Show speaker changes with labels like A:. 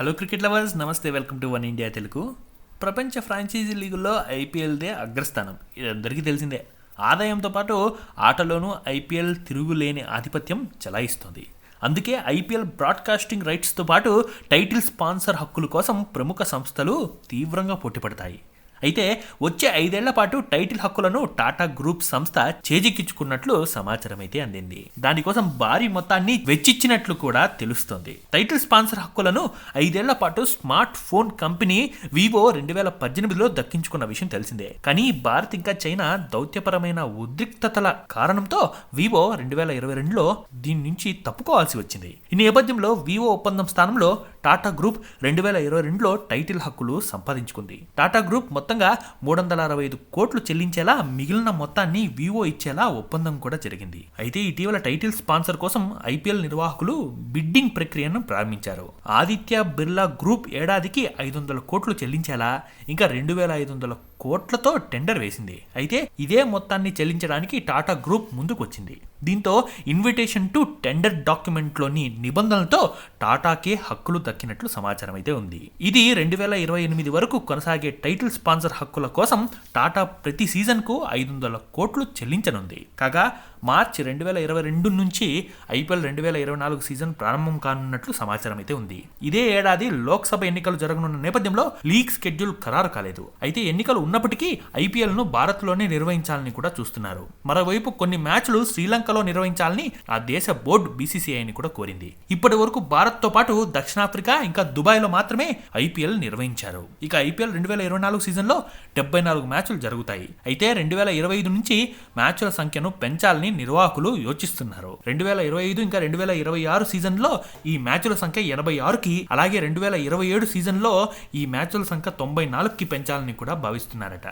A: Hello cricket lovers నమస్తే welcome to one India Telugu ప్రపంచ franchise లీగుల్లో ఐపీఎల్దే అగ్రస్థానం. ఇది అందరికీ తెలిసిందే. ఆదాయంతో పాటు ఆటలోనూ ఐపీఎల్ తిరుగులేని ఆధిపత్యం చెలాయిస్తుంది. అందుకే ఐపీఎల్ బ్రాడ్కాస్టింగ్ రైట్స్తో పాటు టైటిల్ స్పాన్సర్ హక్కుల కోసం ప్రముఖ సంస్థలు తీవ్రంగా పోటీపడతాయి. అయితే వచ్చే ఐదేళ్ళ పాటు టైటిల్ హక్కులను టాటా గ్రూప్ సంస్థ చేజిక్కించుకున్నట్లు సమాచారం అయితే అందింది. దానికోసం భారీ మొత్తాన్ని వెచ్చిచ్చినట్లు కూడా తెలుస్తోంది. టైటిల్ స్పాన్సర్ హక్కులను ఐదేళ్ళ పాటు స్మార్ట్ ఫోన్ కంపెనీ వివో రెండు వేల పద్దెనిమిదిలో దక్కించుకున్న విషయం తెలిసిందే. కానీ భారత్ ఇంకా చైనా దౌత్యపరమైన ఉద్రిక్తతల కారణంతో వివో రెండు వేల ఇరవై రెండులో దీని నుంచి తప్పుకోవాల్సి వచ్చింది. ఈ నేపథ్యంలో వివో ఒప్పందం స్థానంలో టాటా గ్రూప్ రెండు వేల ఇరవై రెండులో టైటిల్ హక్కులు సంపాదించుకుంది. టాటా గ్రూప్ మొత్తంగా మూడు వందల అరవై ఐదు కోట్లు చెల్లించేలా మిగిలిన మొత్తాన్ని వివో ఇచ్చేలా ఒప్పందం కూడా జరిగింది. అయితే ఇటీవల టైటిల్ స్పాన్సర్ కోసం ఐపీఎల్ నిర్వాహకులు బిడ్డింగ్ ప్రక్రియను ప్రారంభించారు. ఆదిత్య బిర్లా గ్రూప్ ఏడాదికి ఐదు వందల కోట్లు చెల్లించేలా ఇంకా రెండు వేల ఐదు వందల కోట్లతో టెండర్ వేసింది. అయితే ఇదే మొత్తాన్ని చెల్లించడానికి టాటా గ్రూప్ ముందుకు వచ్చింది దీంతో ఇన్విటేషన్ టు టెండర్ డాక్యుమెంట్లోని నిబంధనలతో టాటాకే హక్కులు దక్కినట్లు సమాచారం అయితే ఉంది. ఇది రెండు వేల ఇరవై ఎనిమిది వరకు కొనసాగే టైటిల్ స్పాన్సర్ హక్కుల కోసం టాటా ప్రతి సీజన్కు ఐదు వందల కోట్లు చెల్లించనుంది. కాగా మార్చి రెండు వేల ఇరవై రెండు నుంచి ఐపీఎల్ రెండు వేల ఇరవై నాలుగు సీజన్ ప్రారంభం కానున్నట్లు సమాచారం అయితే ఉంది. ఇదే ఏడాది లోక్సభ ఎన్నికలు జరగనున్న నేపథ్యంలో లీగ్ స్కెడ్యూల్ ఖరారు కాలేదు. అయితే ఎన్నికలు ఉన్నప్పటికీ ఐపీఎల్ను నిర్వహించాలని కూడా చూస్తున్నారు. మరోవైపు కొన్ని మ్యాచ్లు శ్రీలంకలో నిర్వహించాలని ఆ దేశ బోర్డు బీసీసీఐని కూడా కోరింది. ఇప్పటి వరకు భారత్ తో పాటు దక్షిణాఫ్రికా ఇంకా దుబాయ్లో మాత్రమే ఐపీఎల్ నిర్వహించారు. ఇక ఐపీఎల్ రెండు వేల ఇరవై నాలుగు సీజన్లో డెబ్బై నాలుగు మ్యాచ్లు జరుగుతాయి. అయితే రెండు వేల ఇరవై ఐదు నుంచి మ్యాచ్ల సంఖ్యను పెంచాలని నిర్వాహకులు యోచిస్తున్నారు. రెండు వేల ఇరవై ఐదు ఇంకా రెండు వేల ఇరవై ఆరు సీజన్లో ఈ మ్యాచ్ల సంఖ్య ఎనభై ఆరుకి అలాగే రెండు వేల ఇరవై ఏడు సీజన్లో ఈ మ్యాచ్ల సంఖ్య తొంభై నాలుగుకి పెంచాలని కూడా భావిస్తున్నారట.